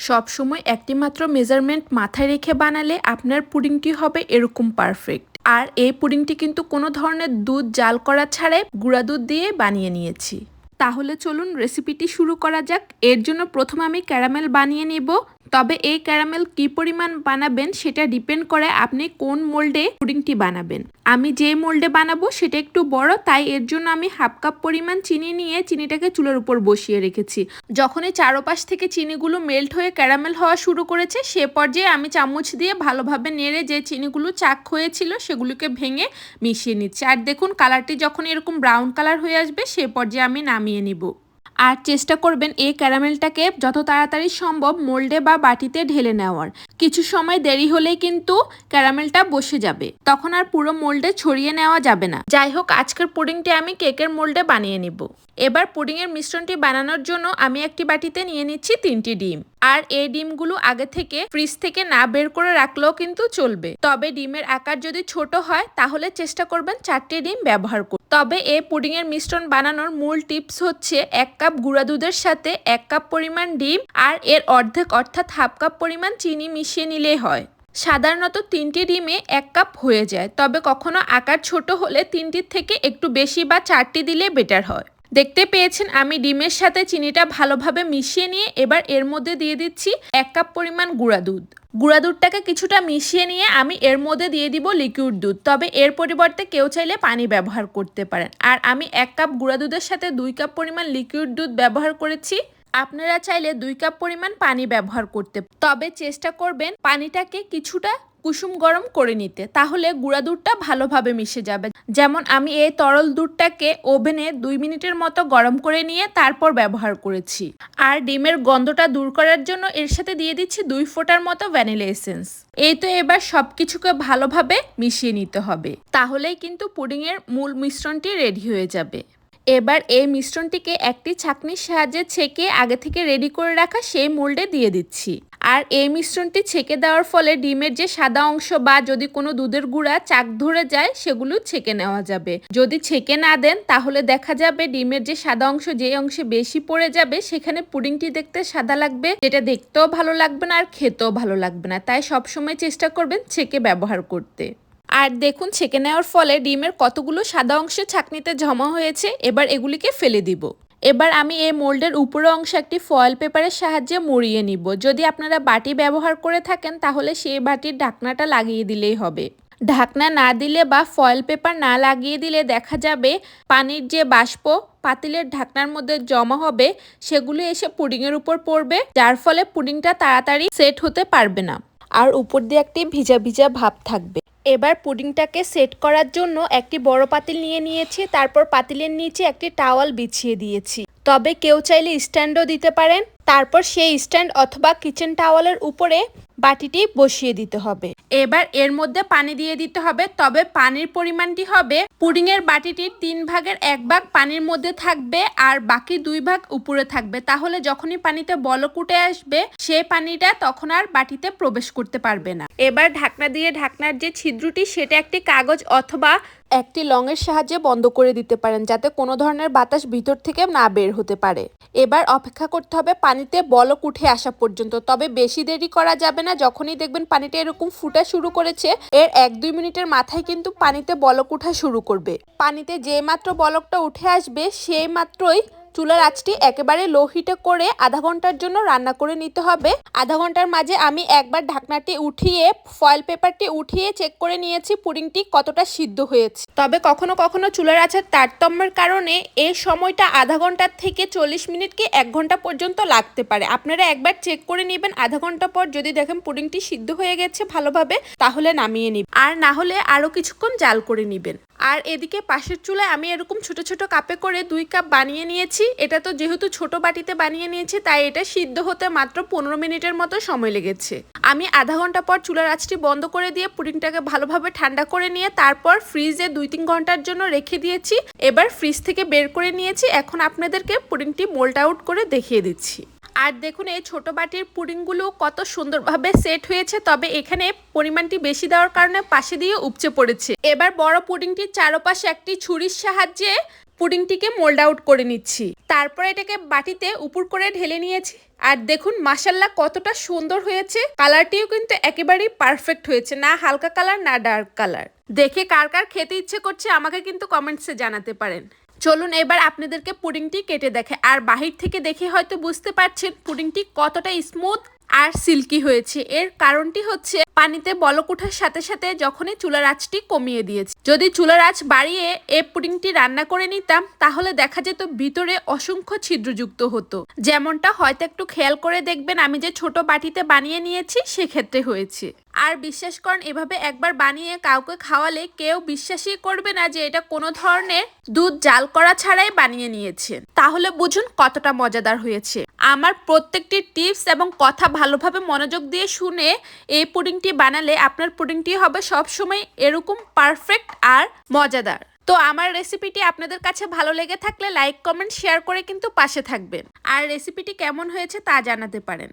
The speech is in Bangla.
সব সময় একটি মাত্র মেজারমেন্ট মাথায় রেখে বানালে আপনার পুডিংটি হবে এরকম পারফেক্ট আর এই পুডিংটি কিন্তু কোনো ধরনের দুধ জাল করা ছাড়াই গুঁড়া দুধ দিয়ে বানিয়ে নিয়েছি। তাহলে চলুন রেসিপিটি শুরু করা যাক। এর জন্য প্রথম আমি ক্যারামেল বানিয়ে নেব। তবে এই ক্যারামেল কি পরিমাণ বানাবেন সেটা ডিপেন্ড করে আপনি কোন মোল্ডে পুডিংটি বানাবেন। আমি যে মোল্ডে বানাবো সেটা একটু বড়, তাই এর জন্য আমি হাফ কাপ পরিমাণ চিনি নিয়ে চিনিটাকে চুলের উপর বসিয়ে রেখেছি। যখনই চারোপাশ থেকে চিনিগুলো মেল্ট হয়ে ক্যারামেল হওয়া শুরু করেছে, সে পর্যায়ে আমি চামচ দিয়ে ভালোভাবে নেড়ে যে চিনিগুলো চাক হয়েছিল সেগুলোকে ভেঙে মিশিয়ে নিচ্ছি। আর দেখুন, কালারটি যখন এরকম ব্রাউন কালার হয়ে আসবে, সে পর্যায়ে আমি নামিয়ে নিব। আর চেষ্টা করবেন এই ক্যারামেলটাকে যত তাড়াতাড়ি সম্ভব মোল্ডে বা বাটিতে ঢেলে নেওয়ার। কিছু সময় দেরি হলেই কিন্তু ক্যারামেলটা বসে যাবে। তখন আর পুরো মোল্ডে ছড়িয়ে নেওয়া যাবে না। যাই হোক আজকের পুডিংটি আমি কেকের মোল্ডে বানিয়ে নিব। এবার পুডিংয়ের মিশ্রণটি বানানোর জন্য আমি একটি বাটিতে নিয়ে নিচ্ছি তিনটি ডিম। আর এই ডিমগুলো আগে থেকে ফ্রিজ থেকে না বের করে রাখলেও কিন্তু চলবে। তবে ডিমের আকার যদি ছোট হয়, তাহলে চেষ্টা করবেন চারটি ডিম ব্যবহার করুন তবে এই পুডিংয়ের মিশ্রণ বানানোর মূল টিপস হচ্ছে এক কাপ গুঁড়া দুধের সাথে এক কাপ পরিমাণ ডিম আর এর অর্ধেক, অর্থাৎ হাফ কাপ পরিমাণ চিনি মিশিয়ে নিলেই হয়। সাধারণত তিনটি ডিমে এক কাপ হয়ে যায়, তবে কখনো আকার ছোট হলে তিনটির থেকে একটু বেশি বা চারটি দিলে বেটার হয়। দেখতে পেয়েছেন আমি ডিমের সাথে চিনিটা ভালোভাবে মিশিয়ে নিয়ে এবার এর মধ্যে দিয়ে দিচ্ছি এক কাপ পরিমাণ গুঁড়া দুধ। গুঁড়া দুধটাকে কিছুটা মিশিয়ে নিয়ে আমি এর মধ্যে দিয়ে দিব লিকুইড দুধ, তবে এর পরিবর্তে কেউ চাইলে পানি ব্যবহার করতে পারেন। আর আমি এক কাপ গুঁড়া দুধের সাথে দুই কাপ পরিমাণ লিকুইড দুধ ব্যবহার করেছি। আপনারা চাইলে দুই কাপ পরিমাণ পানি ব্যবহার করতে তবে চেষ্টা করবেন পানিটাকে কিছুটা কুসুম গরম করে নিতে। তাহলে গুঁড়া দুধটা ভালোভাবে মিশে যাবে। যেমন আমি এই তরল দুধটাকে ওভেনে দুই মিনিটের মতো গরম করে নিয়ে তারপর ব্যবহার করেছি। আর ডিমের গন্ধটা দূর করার জন্য এর সাথে দিয়ে দিচ্ছি দুই ফোঁটার মতো ভ্যানিলা এসেন্স। এই তো এবার সব কিছুকে ভালোভাবে মিশিয়ে নিতে হবে। তাহলেই কিন্তু পুডিংয়ের মূল মিশ্রণটি রেডি হয়ে যাবে। এবার এই মিশ্রণটিকে একটি ছাকনির সাহায্যে ছেঁকে আগে থেকে রেডি করে রাখা সেই মোল্ডে দিয়ে দিচ্ছি। আর এই মিশ্রণটি ছেঁকে দেওয়ার ফলে ডিমের যে সাদা অংশ বা যদি কোনো দুধের গুঁড়া চাক ধরে যায়, সেগুলো ছেঁকে নেওয়া যাবে। যদি ছেঁকে না দেন, তাহলে দেখা যাবে ডিমের যে সাদা অংশ যে অংশে বেশি পড়ে যাবে, সেখানে পুডিংটি দেখতে সাদা লাগবে, যেটা দেখতেও ভালো লাগবে না আর খেতেও ভালো লাগবে না। তাই সবসময় চেষ্টা করবেন ছেঁকে ব্যবহার করতে। আর দেখুন, ছেঁকে নেওয়ার ফলে ডিমের কতগুলো সাদা অংশ ছাকনিতে জমা হয়েছে, এবার এগুলিকে ফেলে দিব। এবার আমি এই মোল্ডের উপরের অংশ একটি ফয়েল পেপারের সাহায্যে মুড়িয়ে নিব। যদি আপনারা বাটি ব্যবহার করে থাকেন, তাহলে সেই বাটির ঢাকনাটা লাগিয়ে দিলেই হবে। ঢাকনা না দিলে বা ফয়েল পেপার না লাগিয়ে দিলে দেখা যাবে পানির যে বাষ্প, পাতিলের ঢাকনার মধ্যে জমা হবে, সেগুলি এসে পুডিংয়ের উপর পড়বে, যার ফলে পুডিংটা তাড়াতাড়ি সেট হতে পারবে না। আর উপর দিয়ে একটি ভিজা ভিজা ভাব থাকবে। এবার পুডিংটাকে সেট করার জন্য একটি বড় পাতিল নিয়ে নিয়েছি, তারপর পাতিলের নিচে একটি টাওয়াল বিছিয়ে দিয়েছি। তবে কেউ চাইলে স্ট্যান্ডও দিতে পারেন। তারপর সেই স্ট্যান্ড অথবা কিচেন টাওয়ালের উপরে বাটিটি বসিয়ে দিতে হবে। এবার এর মধ্যে পানি দিয়ে দিতে হবে, তবে পানির পরিমাণটি হবে পুডিং এর বাটিটির তিন ভাগের এক ভাগ পানির মধ্যে থাকবে আর বাকি দুই ভাগ উপরে থাকবে। তাহলে যখনই পানিতে বলক আসবে সেই পানিটা তখন আর বাটিতে প্রবেশ করতে পারবে না। এবার ঢাকনা দিয়ে ঢাকনার যে ছিদ্রটি, সেটা একটি কাগজ অথবা একটি লংয়ের সাহায্যে বন্ধ করে দিতে পারেন, যাতে কোনো ধরনের বাতাস ভিতর থেকে না বের হতে পারে। এবার অপেক্ষা করতে হবে পানিতে বলক উঠে আসা পর্যন্ত। তবে বেশি দেরি করা যাবে না, যখনই দেখবেন পানিটা এরকম ফুটা শুরু করেছে, এর এক দুই মিনিটের মাথায় কিন্তু পানিতে বলক উঠা শুরু করবে। পানিতে যে মাত্র বলকটা উঠে আসবে সেই মাত্রই চুলার আঁচটি একেবারে লো হিটে করে আধা ঘণ্টার জন্য রান্না করে নিতে হবে। আধা ঘণ্টার মাঝে আমি একবার ঢাকনাটি উঠিয়ে ফয়েল পেপারটি উঠিয়ে চেক করে নিয়েছি পুডিংটি কতটা সিদ্ধ হয়েছে। তবে কখনো কখনো চুলার আঁচের তারতম্যের কারণে এই সময়টা আধা ঘণ্টার থেকে চল্লিশ মিনিট কি এক ঘণ্টা পর্যন্ত লাগতে পারে। আপনারা একবার চেক করে নেবেন আধা ঘণ্টা পর যদি দেখেন পুডিংটি সিদ্ধ হয়ে গেছে ভালোভাবে, তাহলে নামিয়ে নিন আর না হলে আরও কিছুক্ষণ জাল করে নেবেন। আর এদিকে পাশের চুলায় আমি এরকম ছোট ছোট কাপে করে দুই কাপ বানিয়ে নিয়েছি। এটা তো যেহেতু ছোট বাটিতে বানিয়ে নিয়েছি, তাই এটা সিদ্ধ হতে মাত্র পনেরো মিনিটের মতো সময় লেগেছে। আমি আধা ঘণ্টা পর চুলার আঁচটি বন্ধ করে দিয়ে পুডিংটাকে ভালোভাবে ঠান্ডা করে নিয়ে তারপর ফ্রিজে দুই তিন ঘণ্টার জন্য রেখে দিয়েছি। এবার ফ্রিজ থেকে বের করে নিয়েছি। এখন আপনাদেরকে পুডিংটি মোল্ড আউট করে দেখিয়ে দিচ্ছি। আর দেখুন, এই ছোট বাটির পুডিংগুলো কত সুন্দরভাবে সেট হয়েছে, তবে এখানে পরিমাণটি বেশি দেওয়ার কারণে পাশে দিয়ে উপচে পড়েছে। এবার বড় পুডিংটির চারপাশে একটি ছুরির সাহায্যে পুডিংটিকে মোল্ড আউট করে নিচ্ছি। তারপর এটাকে বাটিতে উপর করে ঢেলে নিয়েছি। আর দেখুন মাসাল্লাহ কতটা সুন্দর হয়েছে। কালারটিও কিন্তু একেবারেই পারফেক্ট হয়েছে, না হালকা কালার, না ডার্ক কালার। দেখে কার কার খেতে ইচ্ছে করছে, আমাকে কিন্তু কমেন্টসে জানাতে পারেন। চলুন এবার আপনাদেরকে পুডিংটি কেটে দেখে, আর বাহির থেকে দেখে হয়তো বুঝতে পারছেন পুডিংটি কতটা স্মুথ আর সিল্কি হয়েছে। এর কারণটি হচ্ছে পানিতে বলক ওঠার সাথে সাথে যখনই চুলার আঁচটি কমিয়ে দিয়েছে। যদি চুলার আঁচ বাড়িয়ে এ পুডিংটি রান্না করে নিতাম, তাহলে দেখা যেত ভিতরে অসংখ্য ছিদ্রযুক্ত হতো। যেমনটা হয়তো একটু খেয়াল করে দেখবেন, আমি যে ছোট বাটিতে বানিয়ে নিয়েছি, সেক্ষেত্রে হয়েছে। আর বিশ্বাস করেন, এভাবে একবার বানিয়ে কাউকে খাওয়ালে কেউ বিশ্বাসই করবে না যে এটা কোনো ধরনের দুধ জাল করা ছাড়াই বানিয়ে নিয়েছে। তাহলে বুঝুন কতটা মজাদার হয়েছে। আমার প্রত্যেকটি টিপস এবং কথা ভালোভাবে মনোযোগ দিয়ে শুনে এই পুডিংটি বানালে আপনার পুডিংটি হবে সবসময় এরকম পারফেক্ট আর মজাদার। তো আমার রেসিপিটি আপনাদের কাছে ভালো লেগে থাকলে লাইক, কমেন্ট, শেয়ার করে কিন্তু পাশে থাকবেন। আর রেসিপিটি কেমন হয়েছে তা জানাতে পারেন।